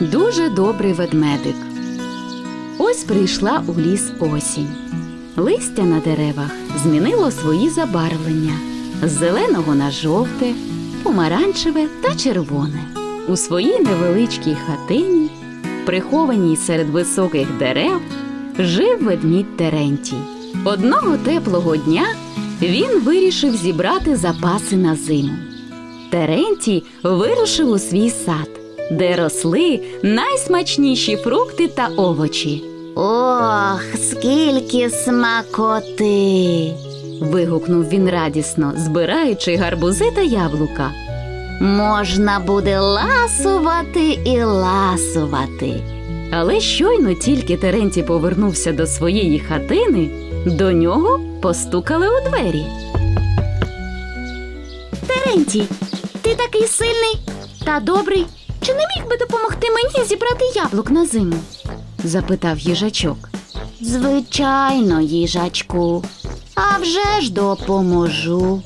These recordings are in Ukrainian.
Дуже добрий ведмедик. Ось прийшла у ліс осінь. Листя на деревах змінило свої забарвлення з зеленого на жовте, помаранчеве та червоне. У своїй невеличкій хатині, прихованій серед високих дерев, жив ведмідь Терентій. Одного теплого дня він вирішив зібрати запаси на зиму. Терентій вирушив у свій сад, де росли найсмачніші фрукти та овочі. Ох, скільки смакоти! Вигукнув він радісно, збираючи гарбузи та яблука. Можна буде ласувати і ласувати. Але щойно тільки Терентій повернувся до своєї хатини, до нього постукали у двері. Терентій, ти такий сильний та добрий. Чи не міг би допомогти мені зібрати яблук на зиму? запитав їжачок. Звичайно, їжачку. А вже ж допоможу.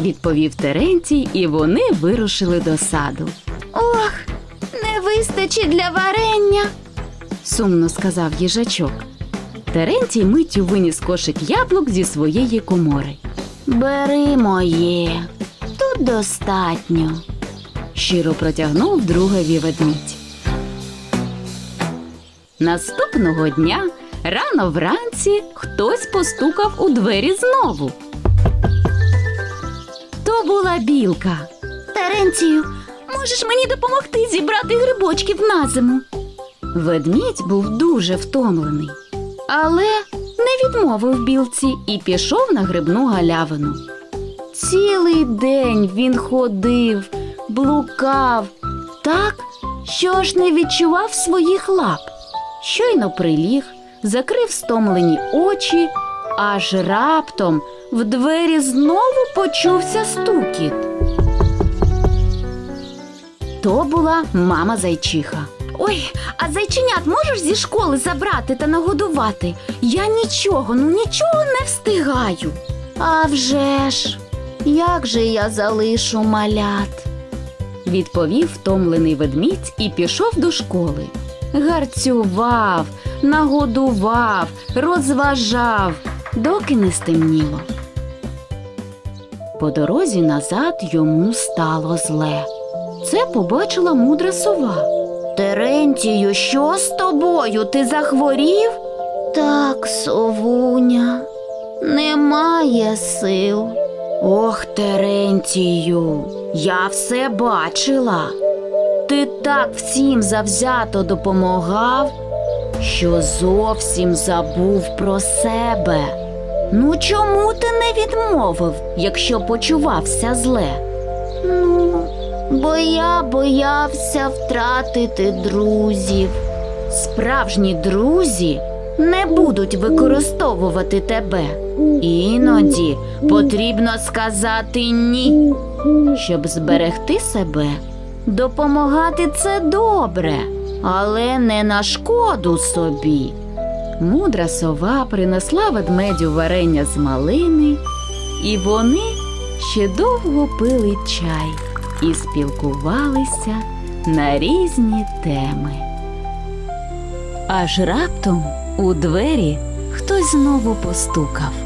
Відповів Терентій, і вони вирушили до саду. Ох, не вистачить для варення. Сумно сказав їжачок. Терентій миттю виніс кошик яблук зі своєї комори. Бери моє. Тут достатньо. Щиро протягнув другові ведмідь. Наступного дня рано вранці хтось постукав у двері знову. То була білка. Теренцію, можеш мені допомогти зібрати грибочків на зиму? Ведмідь був дуже втомлений, але не відмовив білці і пішов на грибну галявину. Цілий день він ходив, блукав, так, що ж не відчував своїх лап. Щойно приліг, закрив стомлені очі, аж раптом в двері знову почувся стукіт. То була мама зайчиха. Ой, а зайченят можеш зі школи забрати та нагодувати? Я нічого, ну нічого не встигаю. А вже ж, як же я залишу малят? Відповів втомлений ведмідь і пішов до школи. Гарцював, нагодував, розважав, доки не стемніло. По дорозі назад йому стало зле. Це побачила мудра сова. Терентію, що з тобою? Ти захворів? Так, совуня, немає сил. Ох, Терентію, я все бачила. Ти так всім завзято допомагав, що зовсім забув про себе. Ну чому ти не відмовив, якщо почувався зле? Ну, бо я боявся втратити друзів. Справжні друзі не будуть використовувати тебе. Іноді потрібно сказати ні, щоб зберегти себе. Допомагати це добре, але не на шкоду собі. Мудра сова принесла ведмедю варення з малини, і вони ще довго пили чай і спілкувалися на різні теми. Аж раптом у двері хтось знову постукав.